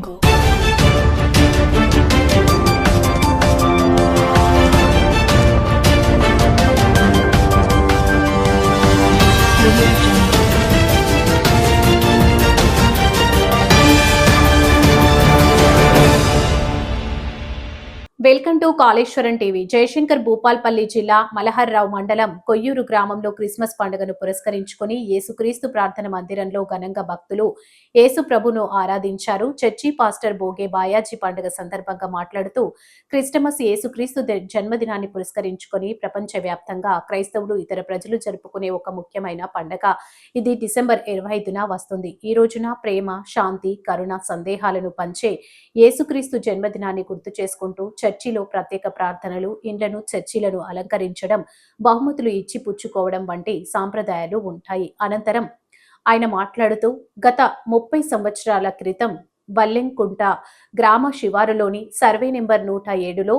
jungle. Welcome to Kaleshwaram TV. Jayashankar Bhupalpally జిల్లా మలహర్రావు మండలం కొయ్యూరు గ్రామంలో క్రిస్మస్ పండుగను పురస్కరించుకుని యేసుక్రీస్తు ప్రార్థన మందిరంలో ఘనంగా భక్తులు యేసు ప్రభును ఆరాధించారు. చర్చి పాస్టర్ బోగే బాయాజీ పండుగ సందర్భంగా మాట్లాడుతూ క్రిస్టమస్ యేసుక్రీస్తు జన్మదినాన్ని పురస్కరించుకొని ప్రపంచవ్యాప్తంగా క్రైస్తవులు ఇతర ప్రజలు జరుపుకునే ఒక ముఖ్యమైన పండుగ. ఇది డిసెంబర్ ఇరవై ఐదున వస్తుంది. ఈ రోజున ప్రేమ శాంతి కరుణ సందేహాలను పంచే యేసుక్రీస్తు జన్మదినాన్ని గుర్తు చేసుకుంటూ చర్చిలో ప్రత్యేక ప్రార్థనలు ఇండ్లను చర్చిలను అలంకరించడం బహుమతులు ఇచ్చి పుచ్చుకోవడం వంటి సాంప్రదాయాలు ఉంటాయి. అనంతరం ఆయన మాట్లాడుతూ గత ముప్పై సంవత్సరాల క్రితం వల్లెంకుంట గ్రామ శివారులోని సర్వే నెంబర్ నూట ఏడులో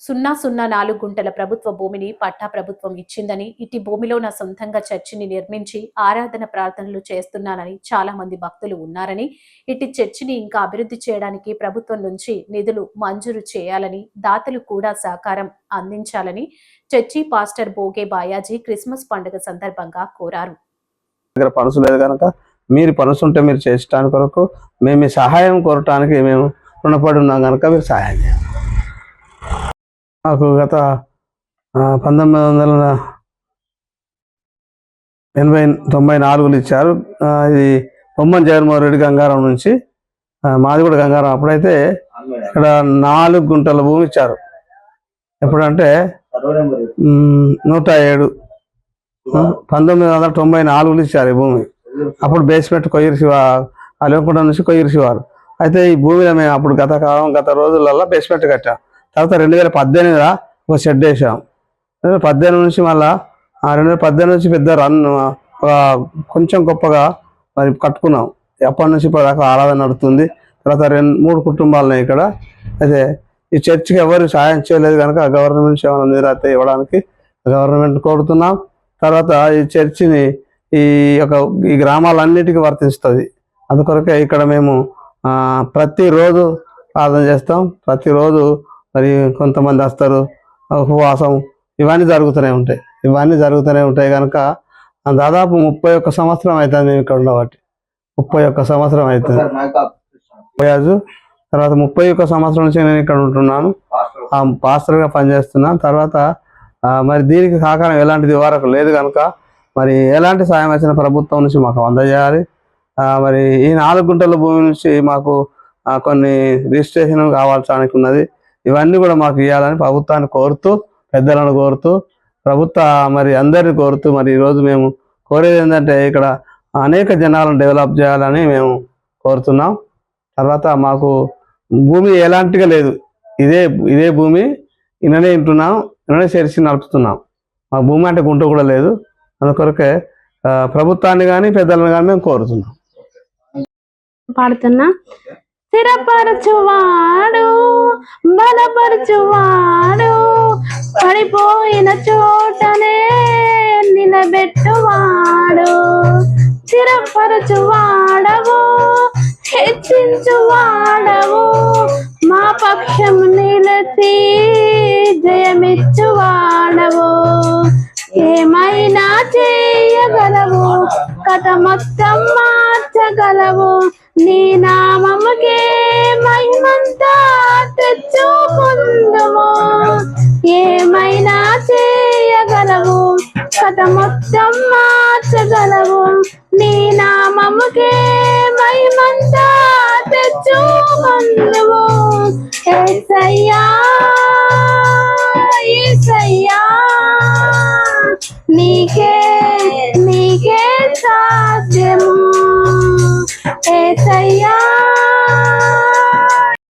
సున్నా సున్నా నాలుగు గుంటల ప్రభుత్వ భూమిని పట్టా ప్రభుత్వం ఇచ్చిందని ఇటు భూమిలో నా సొంతంగా చర్చిని నిర్మించి ఆరాధన ప్రార్థనలు చేస్తున్నానని చాలా మంది భక్తులు ఉన్నారని ఇటు చర్చిని ఇంకా అభివృద్ధి చేయడానికి ప్రభుత్వం నుంచి నిధులు మంజూరు చేయాలని దాతలు కూడా సహకారం అందించాలని church pastor Boge Bayaji Christmas పండుగ సందర్భంగా కోరారు. లేదు కనుక మీరు పనుసుంటే మీరు చేసడానికి కొరకు మేము సహాయం కోరటానికి మేము రుణపడి ఉన్నాం కనుక మీరు సహాయం చేయాలి మాకు గత పంతొమ్మిది వందల ఎనభై తొంభై నాలుగులు ఇచ్చారు. ఇది బొమ్మన్ జగన్మోహన్ రెడ్డి గంగారం నుంచి. మాది కూడా గంగారం. అప్పుడైతే ఇక్కడ నాలుగు గుంటల భూమి ఇచ్చారు. ఎప్పుడంటే నూట ఏడు పంతొమ్మిది వందల తొంభై నాలుగులు ఇచ్చారు ఈ భూమి. అప్పుడు బేస్మెంట్ కొయ్యరి శివ అలవకుంట నుంచి కొయ్యరి శివారు. అయితే ఈ భూమిలో మేము అప్పుడు గత కాలం గత రోజులలో బేస్మెంట్ కట్టాం. తర్వాత రెండు వేల పద్దెనిమిదిలో ఒక షెడ్ వేసాం. రెండు వేల పద్దెనిమిది నుంచి మళ్ళా ఆ రెండు వేల పద్దెనిమిది నుంచి పెద్ద రన్ కొంచెం గొప్పగా మరి కట్టుకున్నాం. ఎప్పటి నుంచి ఇప్పటి దాకా ఆరాధన నడుస్తుంది. తర్వాత రెండు మూడు కుటుంబాలు ఉన్నాయి ఇక్కడ అయితే ఈ చర్చికి ఎవరు సాయం చేయలేదు కనుక గవర్నమెంట్ సేవలు ఏమైనా నిరాత ఇవ్వడానికి గవర్నమెంట్ కోరుతున్నాం. తర్వాత ఈ చర్చిని ఈ యొక్క ఈ గ్రామాలన్నిటికీ వర్తిస్తుంది. అందుకొరకే ఇక్కడ మేము ప్రతిరోజు ప్రార్థన చేస్తాం. ప్రతిరోజు మరి కొంతమంది వస్తారు. ఉపవాసం ఇవన్నీ జరుగుతూనే ఉంటాయి. ఇవన్నీ జరుగుతూనే ఉంటాయి కనుక దాదాపు ముప్పై ఒక్క సంవత్సరం అవుతుంది మేము ఇక్కడ ఉండబట్టి. ముప్పై ఒక్క సంవత్సరం అవుతుంది పోయాజు తర్వాత ముప్పై ఒక్క సంవత్సరం నుంచి నేను ఇక్కడ ఉంటున్నాను. ఆ పాస్టర్గా పనిచేస్తున్నాను తర్వాత మరి దీనికి సహకారం ఎలాంటిది వరకు లేదు కనుక మరి ఎలాంటి సాయం వచ్చిన ప్రభుత్వం నుంచి మాకు అందజేయాలి. మరి ఈ నాలుగు గుంటల భూమి నుంచి మాకు కొన్ని రిజిస్ట్రేషన్ కావాల్సానికి ఉన్నది. ఇవన్నీ కూడా మాకు ఇవ్వాలని ప్రభుత్వాన్ని కోరుతూ పెద్దలను కోరుతూ ప్రభుత్వ మరి అందరిని కోరుతూ మరి ఈరోజు మేము కోరేది ఏంటంటే ఇక్కడ అనేక జనాలను డెవలప్ చేయాలని మేము కోరుతున్నాం. తర్వాత మాకు భూమి ఎలాంటిగా లేదు. ఇదే ఇదే భూమి ఇననే వింటున్నాం ఇననే చేర్చి నడుపుతున్నాం. మా భూమి అంటే గుంట కూడా లేదు. అందుకొరకే ప్రభుత్వాన్ని కానీ పెద్దలను కానీ మేము కోరుతున్నాం. పాడుతున్నా. స్థిరపరచువాడు బలపరచువాడు. పడిపోయిన చోటనే నిలబెట్టువాడు. స్థిరపరచువాడవు హెచ్చించువాడవు. మా పక్షం నిలచి జయమిచ్చువాడవు. ఏమైనా చేయగలవు? కథ మొత్తం మార్చగలవు. నీ నామముకే మహిమంతా తెచ్చుకుందుము. ఏమైనా చేయగలవు? కథ మొత్తం మార్చగలవు. నీ నామముకే మహిమంతా తెచ్చుకుందుము. ఏసయ్యా ఏసయ్యా నీకే నీకే సాధ్యము. ఏసయ్యా